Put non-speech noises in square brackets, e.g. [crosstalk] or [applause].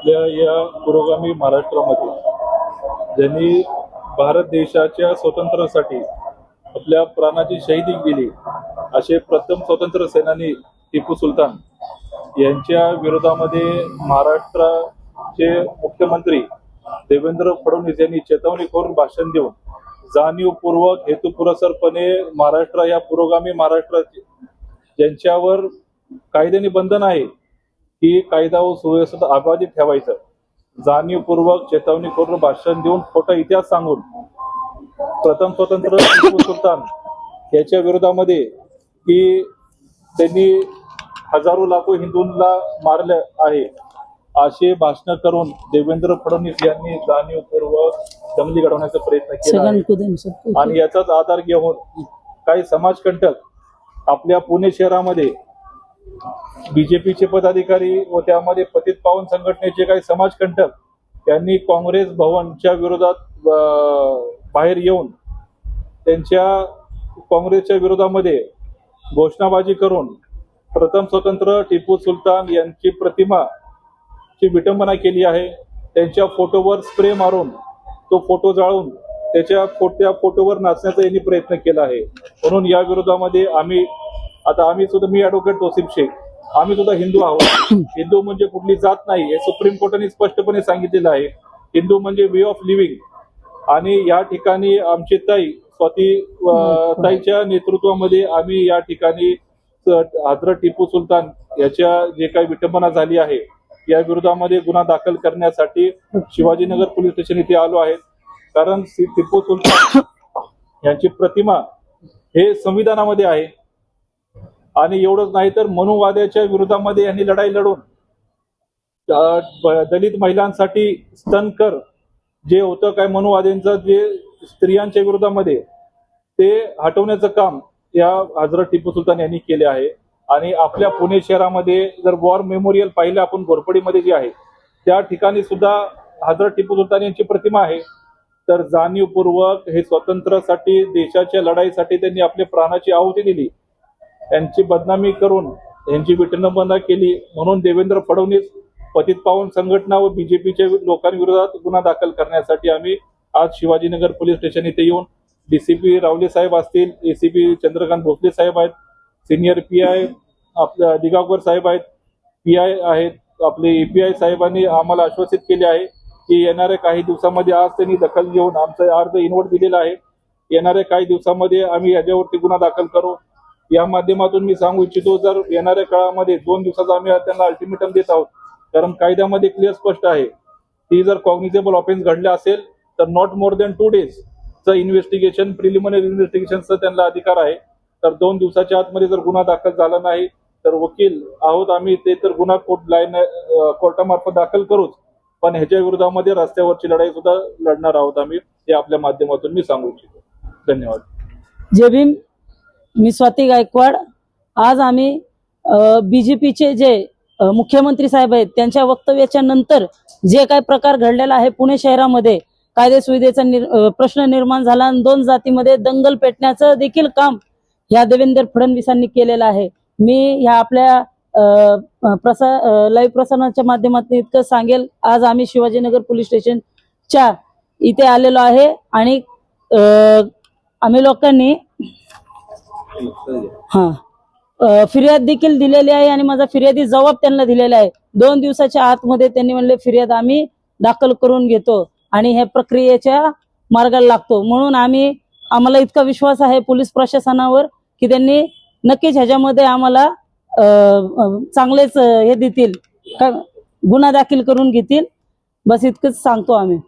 आपल्या या पुरोगामी महाराष्ट्रामध्ये ज्यांनी भारत देशाच्या स्वातंत्र्यासाठी आपल्या प्राणाची शहीदी दिली असे प्रथम स्वातंत्र्य सेनानी टिपू सुलतान यांच्या विरोधामध्ये महाराष्ट्राचे मुख्यमंत्री देवेंद्र फडणवीस यांनी चेतावणी करून भाषण देऊन जाणीवपूर्वक हेतुपुरस्सरपणे महाराष्ट्र या पुरोगामी महाराष्ट्राचे ज्यांच्यावर कायद्याने बंधन आहे की कायदा व सुव्यवस्था अबाधित ठेवायचं. जाणीवपूर्वक चेतावणी करून भाषण देऊन खोटा इतिहास सांगून प्रथम स्वतंत्र टिपू सुलतान याच्या विरोधामध्ये की त्यांनी हजारो लाखो हिंदूंना मारले आहे. असे भाषण करून देवेंद्र फडणवीस यांनी जाणीवपूर्वक दंगली घडवण्याचा प्रयत्न केला आणि याचाच आधार घेऊन काही समाजकंटक आपल्या पुणे शहरामध्ये बीजेपीचे पदाधिकारी व त्यामध्ये पतित पावन संघटनेचे काही समाजकंटक त्यांनी काँग्रेस भवनच्या विरोधात बाहेर येऊन त्यांच्या काँग्रेसच्या विरोधामध्ये घोषणाबाजी करून प्रथम स्वतंत्र टिपू सुलतान यांची प्रतिमा ची विटंबना केली आहे. त्यांच्या फोटोवर स्प्रे मारून तो फोटो जाळून त्याच्या फोट त्या फोटोवर नाचण्याचा यांनी प्रयत्न केला आहे. म्हणून या विरोधामध्ये आम्ही आता आम्ही सुद्धा मी ऍडव्होकेट तोसिफ शेख. आम्ही सुद्धा हिंदू आहोत. [coughs] हिंदू म्हणजे कुठली जात नाही हे सुप्रीम कोर्टाने स्पष्टपणे सांगितलेलं आहे. हिंदू म्हणजे वे ऑफ लिव्हिंग आणि या ठिकाणी आमची ताई स्वाती ताईच्या नेतृत्वामध्ये आम्ही या ठिकाणी हजरत टिपू सुलतान याच्या जे काही विटंबना झाली आहे या विरोधामध्ये गुन्हा दाखल करण्यासाठी शिवाजीनगर पोलीस स्टेशन इथे आलो आहे. कारण टिपू सुलतान [coughs] यांची प्रतिमा हे संविधानामध्ये आहे. आणि एवढंच नाही तर मनुवाद्याच्या विरोधामध्ये यांनी लढाई लढून दलित महिलांसाठी स्तनकर जे होतं काय मनुवाद्यांचं जे स्त्रियांच्या विरोधामध्ये ते हटवण्याचं काम या हजरत टिपू सुलतान यांनी केले आहे. आणि आपल्या पुणे शहरामध्ये जर वॉर मेमोरियल पाहिलं आपण घोरपडीमध्ये जे आहे त्या ठिकाणी सुद्धा हजरत टिपू सुलतान यांची प्रतिमा आहे. तर जाणीवपूर्वक हे स्वातंत्र्यासाठी देशाच्या लढाईसाठी त्यांनी आपल्या प्राणाची आहुती दिली. त्यांची बदनामी करून यांची विटंबना केली. म्हणून देवेंद्र फडणवीस पतित पावन संघटना व बीजेपीच्या लोकांविरोधात गुन्हा दाखल करण्यासाठी आम्ही आज शिवाजीनगर पोलीस स्टेशन इथे येऊन डीसीपी रावले साहेब असतील एसीपी चंद्रकांत भोसले साहेब आहेत सिनियर पी आय आपल्या दिगावकर साहेब आहेत पी आय आहेत आपले ए पी आय साहेबांनी आम्हाला आश्वासित केले आहे की येणाऱ्या काही दिवसामध्ये आज त्यांनी दखल घेऊन आमचा अर्ज इनवर्ट दिलेला आहे. येणाऱ्या काही दिवसामध्ये आम्ही याच्यावरती गुन्हा दाखल करू. या माध्यमातून मी सांगू इच्छितो जर येणाऱ्या काळामध्ये दोन दिवसाचा आम्ही त्यांना अल्टिमेटम देत आहोत कारण कायद्यामध्ये क्लिअर स्पष्ट आहे. की जर कॉग्निजेबल ऑफेन्स घडले असेल तर not more than two days च इन्व्हेस्टिगेशन प्रिलिमिनरी इन्व्हेस्टिगेशनचा त्यांना अधिकार आहे. तर दोन दिवसाच्या आतमध्ये जर गुन्हा दाखल झाला नाही तर वकील आहोत आम्ही ते तर गुन्हा कोर्ट लाईन कोर्टामार्फत दाखल करूच. पण ह्याच्या विरोधामध्ये रस्त्यावरची लढाई सुद्धा लढणार आहोत आम्ही हे आपल्या माध्यमातून मी सांगू इच्छितो. धन्यवाद. जय भीम मी स्वाती गायकवाड. आज आम्ही बीजेपीचे जे मुख्यमंत्री साहेब आहेत त्यांच्या वक्तव्याच्या नंतर जे काही प्रकार घडलेला आहे पुणे शहरामध्ये कायदे सुविधेचा निर, प्रश्न निर्माण झाला आणि दोन जातीमध्ये दंगल पेटण्याचं देखील काम ह्या देवेंद्र फडणवीसांनी केलेलं आहे. मी ह्या आपल्या अ, प्रसा लाईव्ह प्रसारणाच्या माध्यमातून इतकं सांगेल. आज आम्ही शिवाजीनगर पोलीस स्टेशनच्या इथे आलेलो आहे आणि आम्ही लोकांनी हा. फिर्याद देखील दिलेली आहे आणि माझा फिर्यादी जबाब त्यांना दिलेला आहे. दोन दिवसाच्या आतमध्ये त्यांनी म्हणले फिर्याद आम्ही दाखल करून घेतो आणि हे प्रक्रियेच्या मार्गाला लागतो. म्हणून आम्ही आम्हाला इतका विश्वास आहे पोलीस प्रशासनावर की त्यांनी नक्कीच ह्याच्यामध्ये आम्हाला चांगलेच हे देतील गुन्हा दाखल करून घेतील. बस इतकंच सांगतो आम्ही.